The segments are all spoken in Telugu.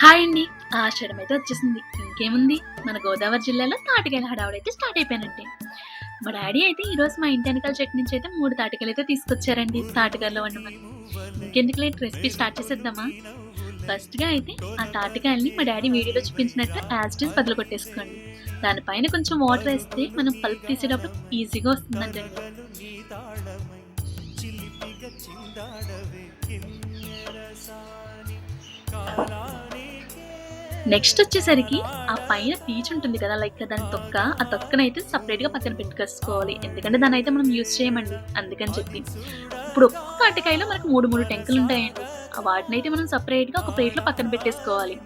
హాయ్ అండి. ఆషాఢం అయితే వచ్చేసింది. ఇంకేముంది? మన గోదావరి జిల్లాలో తాటికాయల హడావుడు అయితే స్టార్ట్ అయిపోయినట్టే. మా డాడీ అయితే ఈరోజు మా ఇంటి వెనకాల చెట్టు నుంచి అయితే మూడు తాటికాయలు అయితే తీసుకొచ్చారండి తాటికాయలు వండమని. ఇంకెందుకులే లేట్ రెసిపీ స్టార్ట్ చేసేద్దామా? ఫస్ట్గా అయితే ఆ తాటికాయల్ని మా డాడీ వీడియోలో చూపించినట్టు యాజ్ ఇస్ బదులు కొట్టేసుకోండి దానిపైన కొంచెం వాటర్ వేస్తే మనం పల్ప్ తీసేటప్పుడు ఈజీగా వస్తుందండి. నెక్స్ట్ వచ్చేసరికి ఆ పైన పీచ్ ఉంటుంది కదా లైక్ దాని తొక్క ఆ తొక్కనైతే సపరేట్గా పక్కన పెట్టుకోవాలి ఎందుకంటే దాని అయితే మనం యూజ్ చేయమండి అందుకని చెప్పి. ఇప్పుడు ఒక్క అటకాయలో మనకు మూడు మూడు టెంకులు ఉంటాయండి. ఆ వాటిని అయితే మనం సపరేట్గా ఒక ప్లేట్లో పక్కన పెట్టేసుకోవాలి.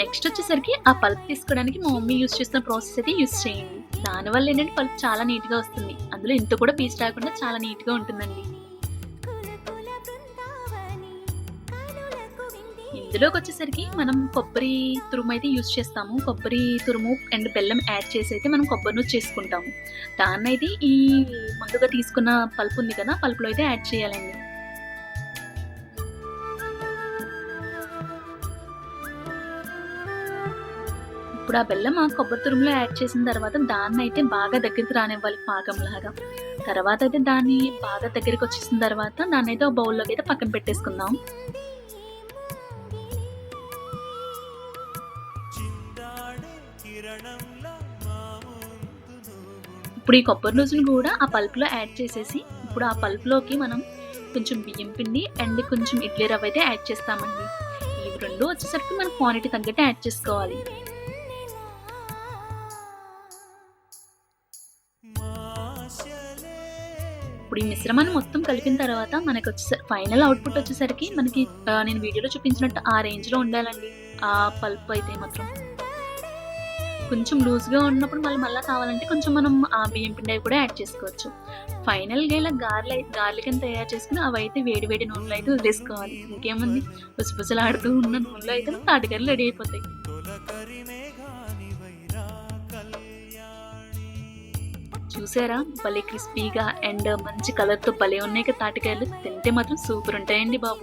నెక్స్ట్ వచ్చేసరికి ఆ పల్ప్ తీసుకోవడానికి మా మమ్మీ యూస్ చేస్తున్న ప్రాసెస్ అయితే యూస్ చేయండి. దానివల్ల ఏంటంటే పల్ప్ చాలా నీట్గా వస్తుంది. అందులో ఇంత కూడా పీచు రాకుండా చాలా నీట్గా ఉంటుందండి. ఇందులోకి వచ్చేసరికి మనం కొబ్బరి తురుము అయితే యూస్ చేస్తాము. కొబ్బరి తురుము అండ్ బెల్లం యాడ్ చేసి అయితే మనం కొబ్బరి నూనె చేసుకుంటాము. దాన్ని అయితే ఈ ముందుగా తీసుకున్న పలుపు ఉంది కదా పలుపులో అయితే యాడ్ చేయాలండి. ఇప్పుడు ఆ బెల్లం ఆ కొబ్బరి తురుములో యాడ్ చేసిన తర్వాత దాన్ని అయితే బాగా దగ్గరికి రానివ్వాలి పాకంలాగా. తర్వాత అయితే దాన్ని బాగా దగ్గరికి వచ్చేసిన తర్వాత దాన్ని అయితే ఒక బౌల్లోకి అయితే పక్కన పెట్టేసుకుందాం. ఇప్పుడు ఈ కొబ్బరి నూజును కూడా ఆ పల్పులో యాడ్ చేసేసి ఇప్పుడు ఆ పల్పులోకి మనం కొంచెం బియ్యం పిండి అండ్ కొంచెం ఇడ్లీ రవ్వ అయితే యాడ్ చేస్తామండి. ఇవి రెండు వచ్చేసరికి మన క్వాంటిటీ తగ్గట్టు యాడ్ చేసుకోవాలి. ఇప్పుడు ఈ మిశ్రమాన్ని మొత్తం కలిపిన తర్వాత మనకి వచ్చే ఫైనల్ అవుట్పుట్ వచ్చేసరికి మనకి నేను వీడియోలో చూపించినట్టు ఆ రేంజ్లో ఉండాలండి. ఆ పల్ప్ అయితే మాత్రం. కొంచెం లూజ్గా ఉన్నప్పుడు మళ్ళీ మళ్ళీ కావాలంటే కొంచెం మనం ఆ బియ్యం పిండి అవి కూడా యాడ్ చేసుకోవచ్చు. ఫైనల్గా ఇలా గార్లు గార్లిక్ అని తయారు చేసుకుని అవి అయితే వేడి వేడి నూనెలో అయితే వదిలేసుకోవాలి. ఇంకేముంది? పుసపుసలాడుతూ ఉన్న నూనెలో అయితే తాటికాయలు రెడీ అయిపోతాయి. చూసారా? భలే క్రిస్పీగా అండ్ మంచి కలర్తో భలే ఉన్నాయి కదా తాటికాయలు తింటే మాత్రం సూపర్ ఉంటాయండి బాబు.